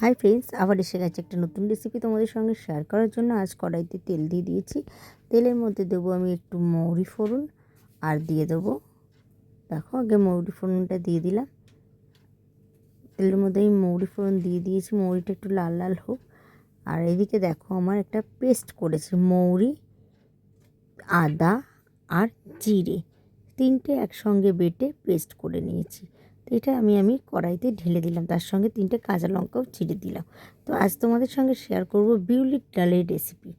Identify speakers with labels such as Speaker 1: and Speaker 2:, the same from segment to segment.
Speaker 1: Hi friends আবার এসে গেছে একটা নতুন রেসিপি তোমাদের সঙ্গে শেয়ার করার জন্য। আজ কড়াইতে তেল দিয়ে দিয়েছি। তেলের মধ্যে দেবো আমি একটু মৌরি ফোড়ন আর দিয়ে দেবো। দেখো, আগে মৌরি ফোড়নটা দিয়ে দিলাম। তেলের মধ্যে আমি মৌরি ফোড়ন দিয়ে দিয়েছি। মৌরিটা একটু লাল লাল হোক। আর এদিকে দেখো, আমার একটা পেস্ট করেছি। মৌরি, আদা আর জিরে। তিনটে একসঙ্গে বেটে পেস্ট করে নিয়েছি। এটা আমি আমি কড়াইতে ঢেলে দিলাম। তার সঙ্গে তিনটে কাঁচা লঙ্কাও চিড়ে দিলাম। তো আজ তোমাদের সঙ্গে শেয়ার করব বিউলির ডালের রেসিপি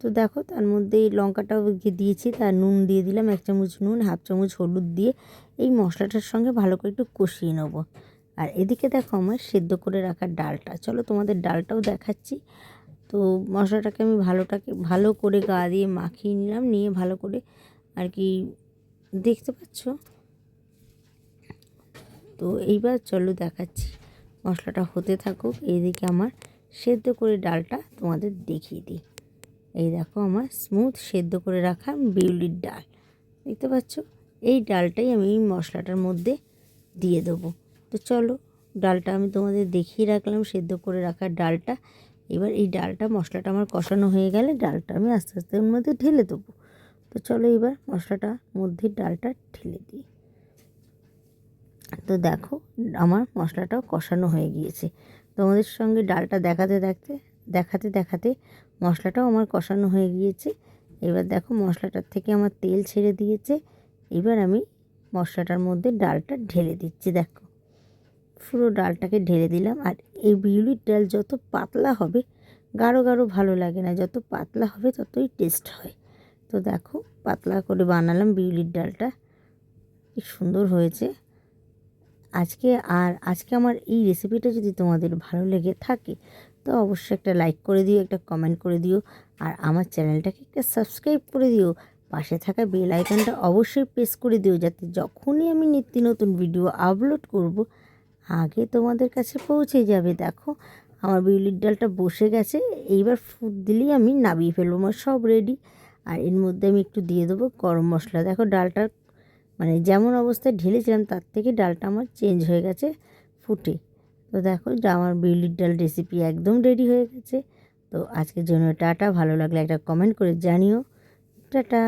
Speaker 1: তো দেখো, তার মধ্যে এই লঙ্কাটাও দিয়েছি। তার নুন দিয়ে দিলাম, এক চামচ নুন, হাফ চামচ হলুদ দিয়ে এই মশলাটার সঙ্গে ভালো করে একটু কষিয়ে নেব। আর এদিকে দেখো আমার সেদ্ধ করে রাখা ডালটা। চলো তোমাদের ডালটাও দেখাচ্ছি। তো মশলাটাকে আমি ভালোটাকে, ভালো করে গা দিয়ে মাখিয়ে নিলাম। নিয়ে ভালো করে আর কি, দেখতে পাচ্ছ? তো এইবার চলো দেখাচ্ছি। মশলাটা হতে থাকুক, এইদিকে আমার সেদ্ধ করে ডালটা তোমাদের দেখিয়ে দিই। এই দেখো আমার স্মুথ সেদ্ধ করে রাখা বিউলির ডাল। দেখতে পাচ্ছ? এই ডালটাই আমি এই মশলাটার মধ্যে দিয়ে দেবো। তো চলো ডালটা আমি তোমাদের দেখিয়ে রাখলাম, সেদ্ধ করে রাখা ডালটা। এবার এই ডালটা, মশলাটা আমার কষানো হয়ে গেলে ডালটা আমি আস্তে আস্তে ওর মধ্যে ঢেলে দেবো। তো চলো এবার মশলাটার মধ্যে ডালটা ঢেলে দিই। তো দেখো, আমার মশলাটাও কষানো হয়ে গিয়েছে। তোমাদের সঙ্গে ডালটা দেখাতে দেখতে, দেখাতে দেখাতে মশলাটাও আমার কষানো হয়ে গিয়েছে। এবার দেখো মশলাটার থেকে আমার তেল ছেড়ে দিয়েছে। এবার আমি মশলাটার মধ্যে ডালটা ঢেলে দিচ্ছি, দেখো। পুরো ডালটাকে ঢেলে দিলাম আর এই বিউলির ডাল যত পাতলা হবে, গাঢ় গাঢ় ভালো লাগে না। যত পাতলা হবে ততই টেস্ট হয়। তো দেখো, পাতলা করে বানালাম বিউলির ডালটা। কি সুন্দর হয়েছে। আজকে আর আজকে আমার এই রেসিপিটা যদি তোমাদের ভালো লেগে থাকে, তো অবশ্যই একটা লাইক করে দিও, একটা কমেন্ট করে দিও, আর আমার চ্যানেলটাকে একটা সাবস্ক্রাইব করে দিও। পাশে থাকা বেল আইকনটা অবশ্যই প্রেস করে দিও, যাতে যখনই আমি নিত্য নতুন ভিডিও আপলোড করব, আগে তোমাদের কাছে পৌঁছে যাবে। দেখো, আমার বিউলির ডালটা বসে গেছে, এইবার ফুট দিলেই আমি নাবিয়ে ফেলব, আমার সব রেডি আর এর মধ্যে আমি একটু দিয়ে দেবো গরম মশলা। দেখো, ডালটার মানে যেমন অবস্থায় ঢেলেছিলাম, তার থেকে ডালটা আমার চেঞ্জ হয়ে গেছে ফুটে। তো দেখো আমার বিউলির ডাল রেসিপি একদম রেডি হয়ে গেছে। তো আজকের জন্য টাটা, ভালো লাগলে একটা কমেন্ট করে জানিও। টাটা!